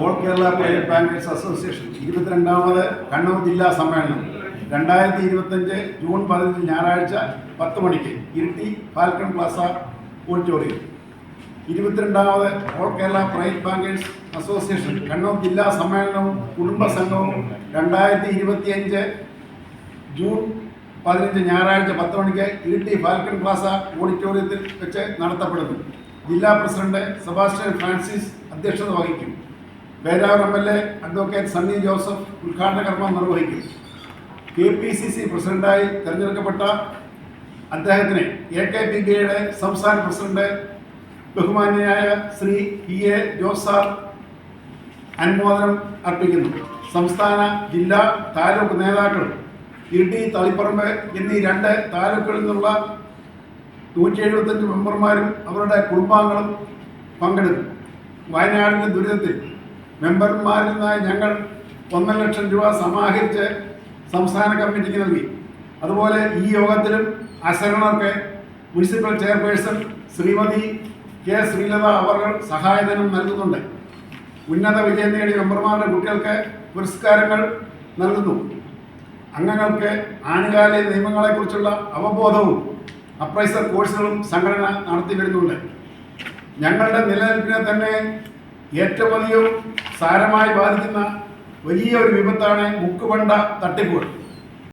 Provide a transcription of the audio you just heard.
All Kerala private bankers association ഇരുപത്തിരണ്ടാമത് Kannur ജില്ലാ സമ്മേളനം. രണ്ടായിരത്തി ഇരുപത്തഞ്ച് ജൂൺ പതിനഞ്ച് ഞായറാഴ്ച പത്ത് മണിക്ക് Iritty falcon Plaza auditorium. ഇരുപത്തിരണ്ടാമത് all Kerala private bankers association Kannur ജില്ലാ സമ്മേളനവും കുടുംബ സംഘവും രണ്ടായിരത്തി ഇരുപത്തിയഞ്ച് ജൂൺ പതിനഞ്ച് ഞായറാഴ്ച പത്ത് മണിക്ക് ഇരിട്ടി ഫാൽക്കൺ പ്ലാസ ഓഡിറ്റോറിയത്തിൽ വെച്ച് നടത്തപ്പെടുന്നു. ജില്ലാ പ്രസിഡന്റ് സെബാസ്റ്റ്യൻ ഫ്രാൻസിസ് അധ്യക്ഷത വഹിക്കും. Peravoor M L A advocate Sunny Joseph ഉദ്ഘാടന കർമ്മം നിർവഹിക്കും. കെ പി സി സി പ്രസിഡന്റായി തെരഞ്ഞെടുക്കപ്പെട്ട അദ്ദേഹത്തിന് എ കെ പി ബിയുടെ സംസ്ഥാന പ്രസിഡന്റ് ബഹുമാന്യനായ ശ്രീ പി എ ജോസ് അനുമോദനം അർപ്പിക്കുന്നു. സംസ്ഥാന ജില്ലാ താലൂക്ക് നേതാക്കൾ ഇടി തളിപ്പറമ്പ് എന്നീ രണ്ട് താലൂക്കുകളിൽ നിന്നുള്ള നൂറ്റി എഴുപത്തഞ്ച് മെമ്പർമാരും അവരുടെ കുടുംബാംഗങ്ങളും പങ്കെടുക്കും. വയനാടിന്റെ ദുരിതത്തിൽ മെമ്പർമാരിൽ നിന്നായി ഞങ്ങൾ ഒന്നര ലക്ഷം രൂപ സമാഹരിച്ച് സംസ്ഥാന കമ്മിറ്റിക്ക് നൽകി. അതുപോലെ ഈ യോഗത്തിലും അശരണർക്ക് municipal chairperson Shrimati K Sreelatha അവർ സഹായധനം നൽകുന്നുണ്ട്. ഉന്നത വിജയം നേടിയ മെമ്പർമാരുടെ കുട്ടികൾക്ക് പുരസ്കാരങ്ങൾ നൽകുന്നു. അംഗങ്ങൾക്ക് ആനുകാലിക നിയമങ്ങളെക്കുറിച്ചുള്ള അവബോധവും അപ്രൈസർ കോഴ്സുകളും സംഘടന നടത്തി വരുന്നുണ്ട് ഞങ്ങളുടെ നിലനിൽപ്പിനെ തന്നെ ഏറ്റവും അധികം സാരമായി ബാധിക്കുന്ന വലിയ ഒരു വിപത്താണ് മുക്കുപണ്ട തട്ടിപ്പുകൾ.